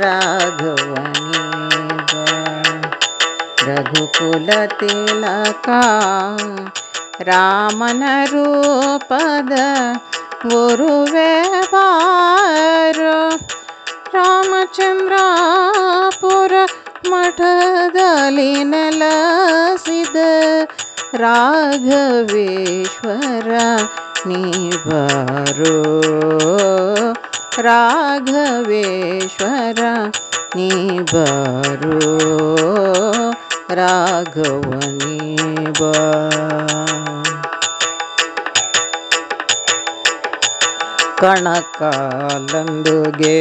ರಾಘವನಿ ಬಾ ರಘುಕುಲ ತಿಲಕ ರಾಮನ ರೂಪದ ಗುರುವೇ ಬಾರೋ ರಾಮಚಂದ್ರಾಪುರ ಮಠದಲ್ಲಿ ನೆಲಸಿದ ರಾಘವೇಶ್ವರ ನೀ ಬಾರೋ ರಾಘವೇಶ್ವರ ನೀ ಬಾರೋ ರಾಘವನಿ ಕಣಕಾಲಂದುಗೆ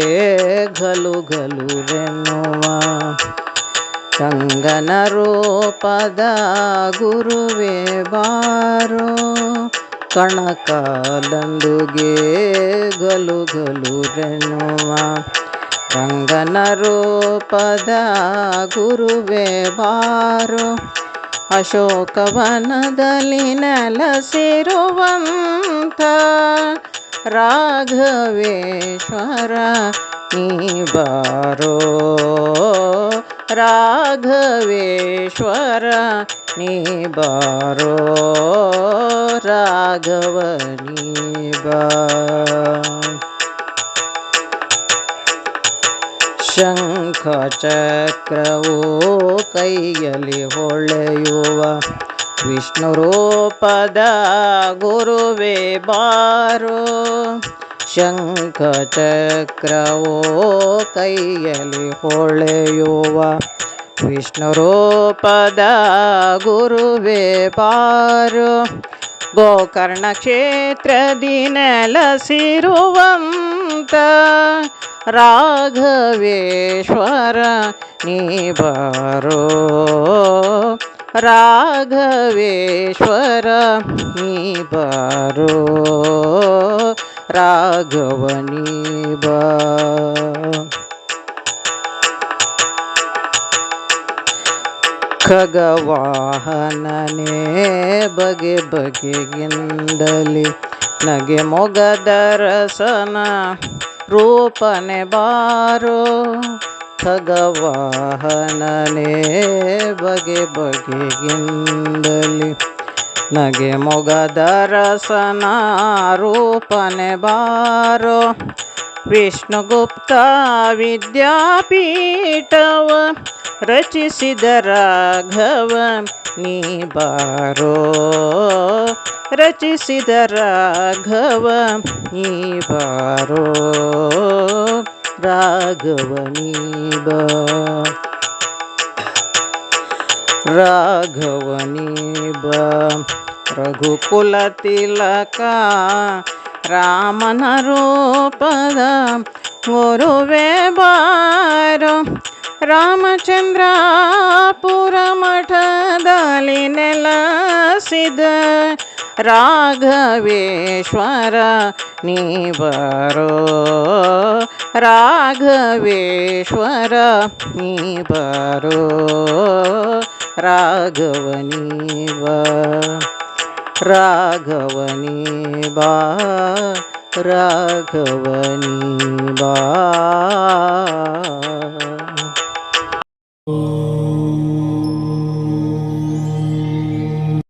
ಘಲು ಘಲುರೆನ್ನುವ ಚಂಗನ ರೂಪದ ಗುರುವೇ ಬಾರೋ. ಕಣಕಾಲಂದುಗೆ ಗಲು ಗಲುರೆನ್ನುವ ರಂಗನ ರೂಪದ ಗುರುವೆ ಬಾರು. ಅಶೋಕವನದಲ್ಲಿ ನೆಲಸಿರುವಂಥ ರಾಘವೇಶ್ವರ ನೀ ಬಾರೋ. ರಾಘವೇಶ್ವರ ನೀ ಬಾರೋ ರಾಘವ ನೀ ಬಾ. ಶಂಖ ಚಕ್ರವು ಕೈಯಲ್ಲಿ ಹೊಳೆಯುವ ವಿಷ್ಣು ರೂಪದ ಗುರುವೇ ಬಾರೋ. ಶಂಖ ಚಕ್ರವೋ ಕೈಯಲ್ಲಿ ಹೊಳೆಯುವ ವಿಷ್ಣು ರೂಪದ ಗುರುವೇ ಬಾರೋ ಗೋಕರ್ಣ ಕ್ಷೇತ್ರದಿ ನೆಲಸಿರುವಂತ ರಾಘವೇಶ್ವರ ನೀ ಬಾರೋ ರಾಘವೇಶ್ವರ ನೀ ಬಾರೋ ರಾಘವನಿ ಬಾ ಖಗವಾಹನನೇ ಬಗೆ ಬಗೆಗಿಂದಲಿ ನಗೆ ಮೊಗದರಸನ ರೂಪನೆ ಬಾರೋ ಖಗವಾಹನನೇ ಬಗೆ ಬಗೆಗಿಂದಲಿ ನಗೆ ಮೊಗದರಸನ ರೂಪನೆ ಬಾರೋ ವಿಷ್ಣುಗುಪ್ತ ವಿದ್ಯಾಪೀಠವ ರಚಿಸಿದ ರಾಘವ ನೀ ಬಾರೋ ರಚಿಸಿದ ರಾಘವ ನೀ ಬಾರೋ ರಾಘವ ನೀ ಬಾ ರಾಘವ ನೀ ಬಾ ರಘುಕುಲ ತಿಲಕ ರಾಮನ ರೂಪದ ಗುರುವೇ ಬಾರೋ ರಾಮಚಂದ್ರಾಪುರ ಮಠದಲ್ಲಿ ನೆಲಸಿದ ರಾಘವೇಶ್ವರ ನೀ ಬರೋ ರಾಘವೇಶ್ವರ ನೀ ಬಾರೋ ರಾಘವನಿ ಬಾ ರಾಘವನಿ ಬಾ ರಾಘವನಿ ಬಾ